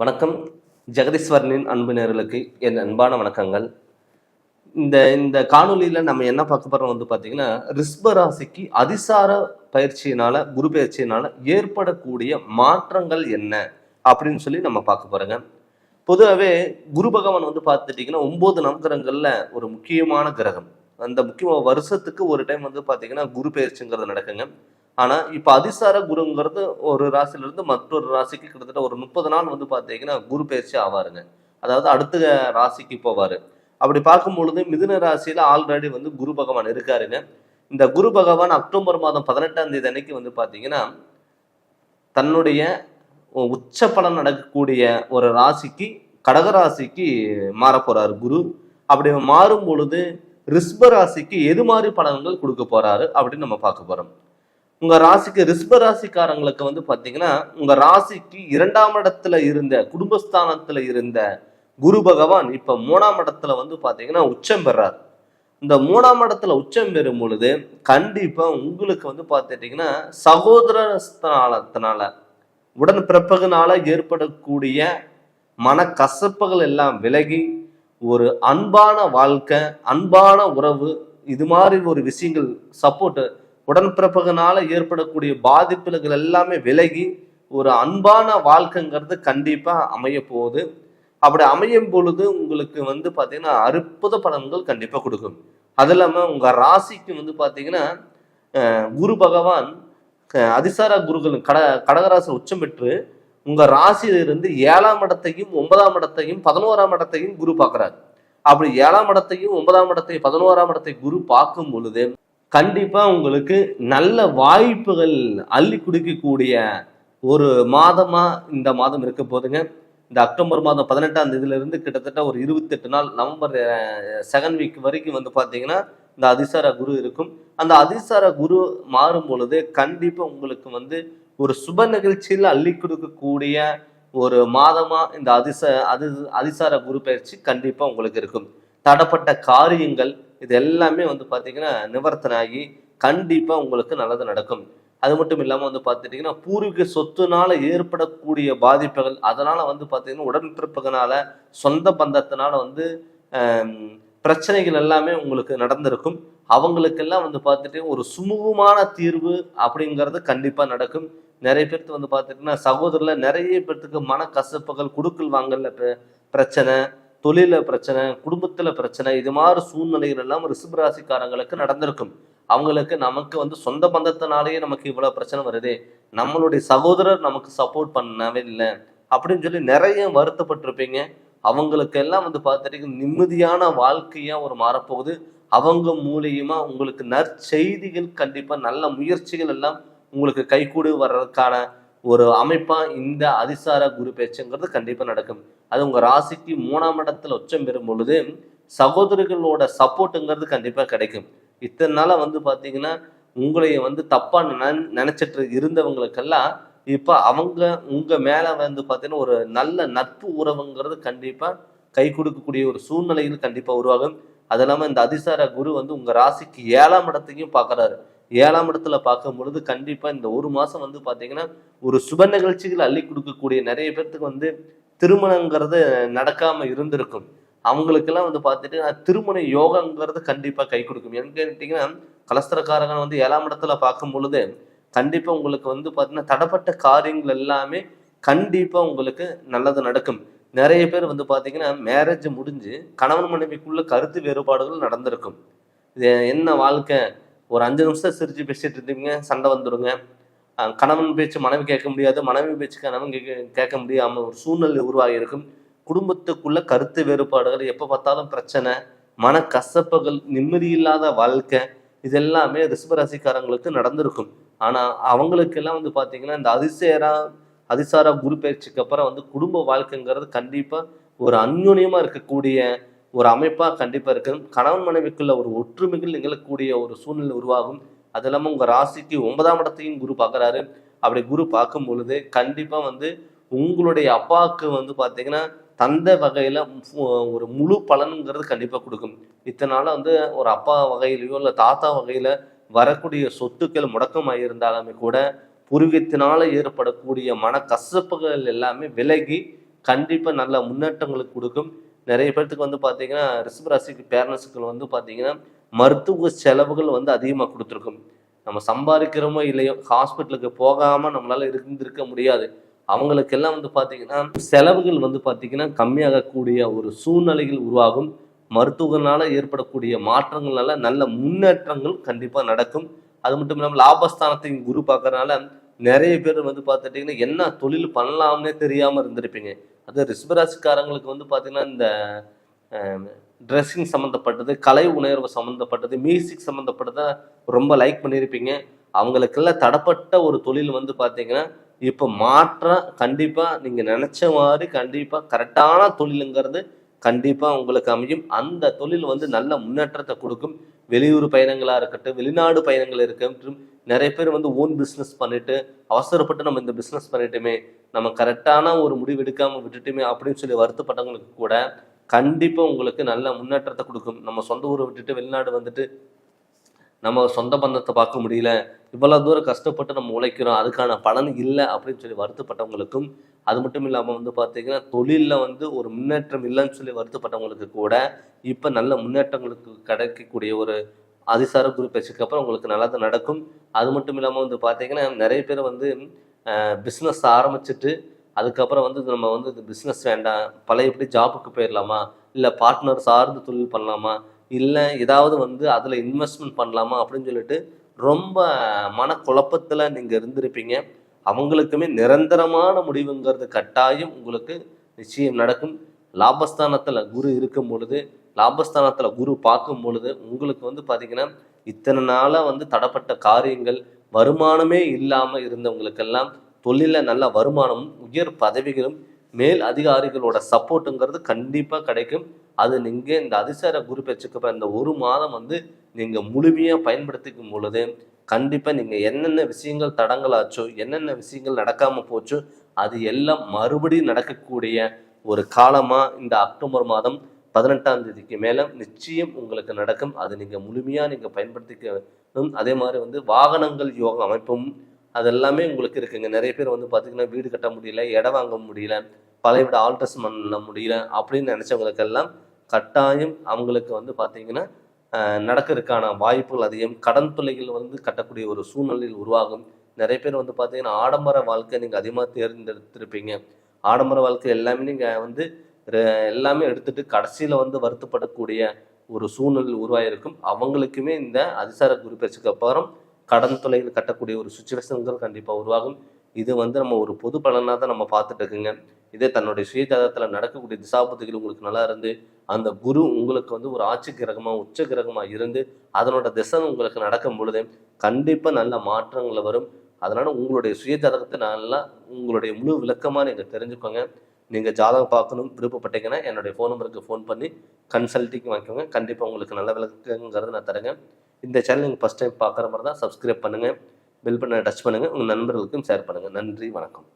வணக்கம். ஜெகதீஸ்வரனின் அன்பு நேர்களுக்கு என் அன்பான வணக்கங்கள். இந்த இந்த காணொளியில் நம்ம என்ன பார்க்க போகிறோம் வந்து பார்த்தீங்கன்னா ரிஸ்ப ராசிக்கு அதிசார பயிற்சியினால குரு பயிற்சியினால ஏற்படக்கூடிய மாற்றங்கள் என்ன அப்படின்னு சொல்லி நம்ம பார்க்க போறோங்க. பொதுவாகவே குரு பகவான் வந்து பார்த்துட்டிங்கன்னா ஒம்பது நவகிரகங்களில் ஒரு முக்கியமான கிரகம். அந்த முக்கிய வருஷத்துக்கு ஒரு டைம் வந்து பார்த்தீங்கன்னா குரு பயிற்சிங்கிறது நடக்குங்க. ஆனா இப்போ அதிசார குருங்கிறது ஒரு ராசியிலிருந்து மற்றொரு ராசிக்கு கிட்டத்தட்ட ஒரு முப்பது நாள் வந்து பார்த்தீங்கன்னா குரு பயிற்சி ஆவாருங்க. அதாவது அடுத்த ராசிக்கு போவாரு. அப்படி பார்க்கும் பொழுது மிதுன ராசியில ஆல்ரெடி வந்து குரு பகவான் இருக்காருங்க. இந்த குரு பகவான் அக்டோபர் மாதம் பதினெட்டாம் தேதி அன்னைக்கு வந்து பார்த்தீங்கன்னா தன்னுடைய உச்ச பலன் நடக்கக்கூடிய ஒரு ராசிக்கு கடகராசிக்கு மாற போறாரு குரு. அப்படி மாறும் பொழுது ரிஸ்ப ராசிக்கு எது மாதிரி பலன்கள் கொடுக்க போறாரு அப்படின்னு நம்ம பார்க்க போறோம். உங்க ராசிக்கு ரிஸ்ப ராசிக்காரங்களுக்கு வந்து பாத்தீங்கன்னா உங்க ராசிக்கு இரண்டாம் இடத்துல இருந்த குடும்பஸ்தானத்துல இருந்த குரு பகவான் இப்ப மூணாம் இடத்துல வந்து பாத்தீங்கன்னா உச்சம் பெறார். இந்த மூணாம் இடத்துல உச்சம் பெறும் பொழுது கண்டிப்பா உங்களுக்கு வந்து பாத்துட்டீங்கன்னா சகோதரஸ்தானத்தினால உடன் பிறப்பகுனால ஏற்படக்கூடிய மனக்கசப்புகள் எல்லாம் விலகி ஒரு அன்பான வாழ்க்கை அன்பான உறவு இது மாதிரி ஒரு விஷயங்கள் சப்போர்ட்டு உடன்பிறப்பகனால ஏற்படக்கூடிய பாதிப்புகள் எல்லாமே விலகி ஒரு அன்பான வாழ்க்கைங்கிறது கண்டிப்பாக அமைய போகுது. அப்படி அமையும் பொழுது உங்களுக்கு வந்து பார்த்தீங்கன்னா அற்புத பலன்கள் கண்டிப்பாக கொடுக்கும். அது இல்லாமல் உங்கள் ராசிக்கு வந்து பார்த்தீங்கன்னா குரு பகவான் அதிசார குருகள் கட கடகராசி உச்சம் பெற்று உங்கள் ராசியிலிருந்து ஏழாம் இடத்தையும் ஒன்பதாம் இடத்தையும் பதினோராம் இடத்தையும் குரு பார்க்குறாரு. அப்படி ஏழாம் இடத்தையும் ஒன்பதாம் இடத்தையும் பதினோராம் இடத்தை குரு பார்க்கும் பொழுது கண்டிப்பா உங்களுக்கு நல்ல வாய்ப்புகள் அள்ளி கொடுக்கக்கூடிய ஒரு மாதமா இந்த மாதம் இருக்க போதுங்க. இந்த அக்டோபர் மாதம் பதினெட்டாம் தேதியில இருந்து கிட்டத்தட்ட ஒரு இருபத்தெட்டு நாள் நவம்பர் செகண்ட் வீக் வரைக்கும் வந்து பார்த்தீங்கன்னா இந்த அதிசார குரு இருக்கும். அந்த அதிசார குரு மாறும் பொழுது கண்டிப்பா உங்களுக்கு வந்து ஒரு சுப நிகழ்ச்சியில் அள்ளி கொடுக்கக்கூடிய ஒரு மாதமா இந்த அதிச அது அதிசார குரு பயிற்சி கண்டிப்பா உங்களுக்கு இருக்கும். தடப்பட்ட காரியங்கள் இது எல்லாமே வந்து பார்த்தீங்கன்னா நிவர்த்தனாகி கண்டிப்பாக உங்களுக்கு நல்லது நடக்கும். அது மட்டும் இல்லாமல் வந்து பார்த்துட்டிங்கன்னா பூர்வீக சொத்துனால ஏற்படக்கூடிய பாதிப்புகள் அதனால் வந்து பார்த்தீங்கன்னா உடன்பிறப்புகளால் சொந்த பந்தத்தினால வந்து பிரச்சனைகள் எல்லாமே உங்களுக்கு நடந்திருக்கும். அவங்களுக்கெல்லாம் வந்து பார்த்துட்டு ஒரு சுமூகமான தீர்வு அப்படிங்கிறது கண்டிப்பாக நடக்கும். நிறைய பேர்த்து வந்து பார்த்துட்டிங்கன்னா சகோதரில் நிறைய பேர்த்துக்கு மனக்கசப்புகள் குடுக்கல் வாங்கல பிர- பிரச்சனை தொழில பிரச்சனை குடும்பத்துல பிரச்சனை இது மாதிரி சூழ்நிலைகள் எல்லாம் ரிசுபராசிக்காரங்களுக்கு நடந்திருக்கும். அவங்களுக்கு நமக்கு வந்து சொந்த பந்தத்தினாலேயே நமக்கு இவ்வளவு பிரச்சனை வருது. நம்மளுடைய சகோதரர் நமக்கு சப்போர்ட் பண்ணவே இல்லை அப்படின்னு சொல்லி நிறைய வருத்தப்பட்டிருப்பீங்க. அவங்களுக்கு எல்லாம் வந்து பார்த்துட்டு நிம்மதியான வாழ்க்கையா ஒரு மாறப்போகுது. அவங்க மூலியமா உங்களுக்கு நற்செய்திகள் கண்டிப்பா நல்ல முயற்சிகள் எல்லாம் உங்களுக்கு கைகூடு வர்றதுக்கான ஒரு அமைப்பா இந்த அதிசார குரு பேச்சுங்கிறது கண்டிப்பா நடக்கும். அது உங்க ராசிக்கு மூணாம் இடத்துல உச்சம் பெறும் பொழுது சகோதரிகளோட சப்போர்ட்டுங்கிறது கண்டிப்பா கிடைக்கும். இத்தனை நாளாக வந்து பாத்தீங்கன்னா உங்களைய வந்து தப்பா நினை- நினைச்சிட்டு இருந்தவங்களுக்கெல்லாம் இப்ப அவங்க உங்க மேல வந்து பாத்தீங்கன்னா ஒரு நல்ல நட்பு உறவுங்கிறது கண்டிப்பா கை கொடுக்கக்கூடிய ஒரு சூழ்நிலைகள் கண்டிப்பா உருவாகும். அது இல்லாம இந்த அதிசார குரு வந்து உங்க ராசிக்கு ஏழாம் இடத்தையும் பார்க்குறாரு ஏழாம் இடத்துல பார்க்கும் பொழுது கண்டிப்பா இந்த ஒரு மாசம் வந்து பாத்தீங்கன்னா ஒரு சுப நிகழ்ச்சிகள் அள்ளி கொடுக்கக்கூடிய நிறைய பேர்த்துக்கு வந்து திருமணங்கிறது நடக்காம இருந்திருக்கும். அவங்களுக்கெல்லாம் வந்து பார்த்துட்டு திருமண யோகங்கிறது கண்டிப்பா கை கொடுக்கும். ஏன்னு கேட்டீங்கன்னா கலஸ்தரக்காரகன் வந்து ஏழாம் இடத்துல பார்க்கும் பொழுது கண்டிப்பா உங்களுக்கு வந்து பார்த்தீங்கன்னா தடப்பட்ட காரியங்கள் எல்லாமே கண்டிப்பா உங்களுக்கு நல்லது நடக்கும். நிறைய பேர் வந்து பார்த்தீங்கன்னா மேரேஜ் முடிஞ்சு கணவன் மனைவிக்குள்ள கருத்து வேறுபாடுகள் நடந்திருக்கும். இது என்ன வாழ்க்கை? ஒரு அஞ்சு நிமிஷம் சிரிச்சு பேசிட்டு இருந்தீங்க சண்டை வந்துருங்க. கணவன் பேச்சு மனைவி கேட்க முடியாது மனைவி பேச்சு கணவன் கேட்க கேட்க முடியாம ஒரு சூழ்நிலை உருவாகி இருக்கும். குடும்பத்துக்குள்ள கருத்து வேறுபாடுகள் எப்ப பார்த்தாலும் பிரச்சனை மனக்கசப்புகள் நிம்மதி இல்லாத வாழ்க்கை இது எல்லாமே ரிஷபராசிக்காரங்களுக்கு நடந்திருக்கும். ஆனா அவங்களுக்கெல்லாம் வந்து பாத்தீங்கன்னா இந்த அதிசயரா அதிசாரா குரு பயிற்சிக்கு அப்புறம் வந்து குடும்ப வாழ்க்கைங்கிறது கண்டிப்பா ஒரு அந்யோன்யமா இருக்கக்கூடிய ஒரு அமைப்பாக கண்டிப்பாக இருக்கும் கணவன் மனைவிக்குள்ள ஒரு ஒற்றுமைகள் நிகழக்கூடிய ஒரு சூழ்நிலை உருவாகும். அது இல்லாமல் உங்கள் ராசிக்கு ஒன்பதாம் இடத்தையும் குரு பார்க்குறாரு. அப்படி குரு பார்க்கும் பொழுது கண்டிப்பாக வந்து உங்களுடைய அப்பாவுக்கு வந்து பார்த்தீங்கன்னா தந்தை வகையில் ஒரு முழு பலனுங்கிறது கண்டிப்பாக கொடுக்கும். இத்தனை வந்து ஒரு அப்பா வகையிலையோ இல்லை தாத்தா வகையில் வரக்கூடிய சொத்துக்கள் முடக்கமாக இருந்தாலுமே கூட பூர்வீகத்தினால ஏற்படக்கூடிய மனக்கசப்புகள் எல்லாமே விலகி கண்டிப்பாக நல்ல முன்னேற்றங்களுக்கு கொடுக்கும். நிறைய பேர்த்துக்கு வந்து பார்த்தீங்கன்னா ரிஷபராசிக்கு பேரண்ட்ஸுக்கள் வந்து பார்த்தீங்கன்னா மருத்துவ செலவுகள் வந்து அதிகமாக கொடுத்துருக்கும். நம்ம சம்பாதிக்கிறோமோ இல்லையோ ஹாஸ்பிட்டலுக்கு போகாமல் நம்மளால் இருந்திருக்க முடியாது. அவங்களுக்கெல்லாம் வந்து பார்த்தீங்கன்னா செலவுகள் வந்து பார்த்தீங்கன்னா கம்மியாகக்கூடிய ஒரு சூழ்நிலைகள் உருவாகும். மருத்துவனால் ஏற்படக்கூடிய மாற்றங்கள்னால நல்ல முன்னேற்றங்கள் கண்டிப்பாக நடக்கும். அது மட்டும் இல்லாமல் லாபஸ்தானத்தை குரு பார்க்கறனால நிறைய பேர் வந்து பார்த்துட்டிங்கன்னா என்ன தொழில் பண்ணலாம்னே தெரியாமல் இருந்திருப்பீங்க. அது ரிஷபராசிக்காரங்களுக்கு வந்து பார்த்தீங்கன்னா இந்த ட்ரெஸ்ஸிங் சம்மந்தப்பட்டது கலை உணர்வு சம்மந்தப்பட்டது மியூசிக் சம்மந்தப்பட்டதை ரொம்ப லைக் பண்ணியிருப்பீங்க. அவங்களுக்கெல்லாம் தடப்பட்ட ஒரு தொழில் வந்து பார்த்தீங்கன்னா இப்போ மாற்றம் கண்டிப்பாக நீங்கள் நினச்ச மாதிரி கண்டிப்பாக கரெக்டான தொழிலுங்கிறது கண்டிப்பாக உங்களுக்கு அமையும். அந்த தொழில் வந்து நல்ல முன்னேற்றத்தை கொடுக்கும். வெளியூர் பயணங்களாக இருக்கட்டும் வெளிநாடு பயணங்கள் இருக்கட்டும் நிறைய பேர் வந்து ஓன் பிஸ்னஸ் பண்ணிட்டு அவசரப்பட்டு நம்ம இந்த பிஸ்னஸ் பண்ணிட்டுமே நம்ம கரெக்டான ஒரு முடிவு எடுக்காமல் விட்டுட்டுமே அப்படின்னு சொல்லி வருத்தப்பட்டவங்களுக்கு கூட கண்டிப்பாக உங்களுக்கு நல்ல முன்னேற்றத்தை கொடுக்கும். நம்ம சொந்த ஊரை விட்டுட்டு வெளிநாடு வந்துட்டு நம்ம சொந்த பந்தத்தை பார்க்க முடியல. இவ்வளோ தூரம் கஷ்டப்பட்டு நம்ம உழைக்கிறோம். அதுக்கான பலன் இல்லை அப்படின்னு சொல்லி வருத்தப்பட்டவங்களுக்கும் அது மட்டும் இல்லாமல் வந்து பார்த்தீங்கன்னா தொழிலில் வந்து ஒரு முன்னேற்றம் இல்லைன்னு சொல்லி வருத்தப்பட்டவங்களுக்கு கூட இப்போ நல்ல முன்னேற்றங்களுக்கு கிடைக்கக்கூடிய ஒரு அதிசார குரு பேச்சுக்கு அப்புறம் உங்களுக்கு நல்லது நடக்கும். அது மட்டும் இல்லாமல் வந்து பார்த்தீங்கன்னா நிறைய பேர் வந்து பிஸ்னஸ் ஆரம்பிச்சிட்டு அதுக்கப்புறம் வந்து நம்ம வந்து இந்த பிஸ்னஸ் வேண்டாம் பழைய எப்படி ஜாபுக்கு போயிடலாமா? இல்லை பார்ட்னர் சார்ந்து தொழில் பண்ணலாமா? இல்லை ஏதாவது வந்து அதில் இன்வெஸ்ட்மெண்ட் பண்ணலாமா? அப்படின்னு சொல்லிட்டு ரொம்ப மனக்குழப்பத்தில் நீங்கள் இருந்திருப்பீங்க. அவங்களுக்குமே நிரந்தரமான முடிவுங்கிறது கட்டாயம் உங்களுக்கு நிச்சயம் நடக்கும். லாபஸ்தானத்தில் குரு இருக்கும் பொழுது லாபஸ்தானத்தில் குரு பார்க்கும் பொழுது உங்களுக்கு வந்து பார்த்திங்கன்னா இத்தனை நாளாக வந்து தடப்பட்ட காரியங்கள் வருமானமே இல்லாமல் இருந்தவங்களுக்கெல்லாம் தொழிலில் நல்ல வருமானமும் உயர் பதவிகளும் மேல் அதிகாரிகளோட சப்போர்ட்டுங்கிறது கண்டிப்பாக கிடைக்கும். அது நீங்கள் இந்த அதிசார குரு பெற்றுக்க இந்த ஒரு மாதம் வந்து நீங்கள் முழுமையாக பயன்படுத்திக்கும் பொழுது கண்டிப்பாக நீங்கள் என்னென்ன விஷயங்கள் தடங்களாச்சோ என்னென்ன விஷயங்கள் நடக்காமல் போச்சோ அது எல்லாம் மறுபடியும் நடக்கக்கூடிய ஒரு காலமாக இந்த அக்டோபர் மாதம் பதினெட்டாம் தேதிக்கு மேலே நிச்சயம் உங்களுக்கு நடக்கும். அது நீங்கள் முழுமையாக நீங்கள் பயன்படுத்திக்க அதே மாதிரி வந்து வாகனங்கள் யோகம் அமைப்பும் அதெல்லாமே உங்களுக்கு இருக்குங்க. நிறைய பேர் வந்து பார்த்தீங்கன்னா வீடு கட்ட முடியல இடம் வாங்க முடியல பழைய விட ஆல்ட்ரேஷன் பண்ண முடியல அப்படின்னு நினச்சவங்களுக்கெல்லாம் கட்டாயம் அவங்களுக்கு வந்து பார்த்தீங்கன்னா நடக்கிறதுக்கான வாய்ப்புகள் அதிகம். கடன் தொல்லைகள் வந்து கட்டக்கூடிய ஒரு சூழ்நிலையில் உருவாகும். நிறைய பேர் வந்து பார்த்தீங்கன்னா ஆடம்பர வாழ்க்கை நீங்கள் அதிகமாக தேர்ந்தெடுத்திருப்பீங்க. ஆடம்பர வாழ்க்கை எல்லாமே நீங்கள் வந்து எல்லாமே எடுத்துட்டு கடைசியில் வந்து வருத்தப்படக்கூடிய ஒரு சூழ்நிலை உருவாயிருக்கும். அவங்களுக்குமே இந்த அதிசார குரு அப்புறம் கடன் தொலைகள் கட்டக்கூடிய ஒரு சுச்சுவேஷன்கள் கண்டிப்பாக உருவாகும். இது வந்து நம்ம ஒரு பொது பலனாக தான் நம்ம பார்த்துட்டு இருக்குங்க. இதே தன்னுடைய சுயஜாதத்தில் நடக்கக்கூடிய திசாபத்துகள் உங்களுக்கு நல்லா இருந்து அந்த குரு உங்களுக்கு வந்து ஒரு ஆட்சி கிரகமாக உச்ச கிரகமாக இருந்து அதனோட திசை உங்களுக்கு நடக்கும் பொழுது கண்டிப்பாக நல்ல மாற்றங்கள் வரும். அதனால் உங்களுடைய சுயஜாதகத்தை நல்லா உங்களுடைய முழு விளக்கமாக நீங்கள் தெரிஞ்சுக்கோங்க. நீங்கள் ஜாதகம் பார்க்கணும் விருப்பப்பட்டீங்கன்னா என்னுடைய ஃபோன் நம்பருக்கு ஃபோன் பண்ணி கன்சல்ட்டிங் வாங்கிக்கோங்க. கண்டிப்பாக உங்களுக்கு நல்ல விளக்குங்கிறத நான் தரேங்க. இந்த சேனல் நீங்கள் ஃபஸ்ட் டைம் பார்க்குற மாதிரி தான் சப்ஸ்கிரைப் பண்ணுங்கள் பெல் பண்ண டச் பண்ணுங்கள் உங்கள் நண்பர்களுக்கும் ஷேர் பண்ணுங்கள் நன்றி வணக்கம்.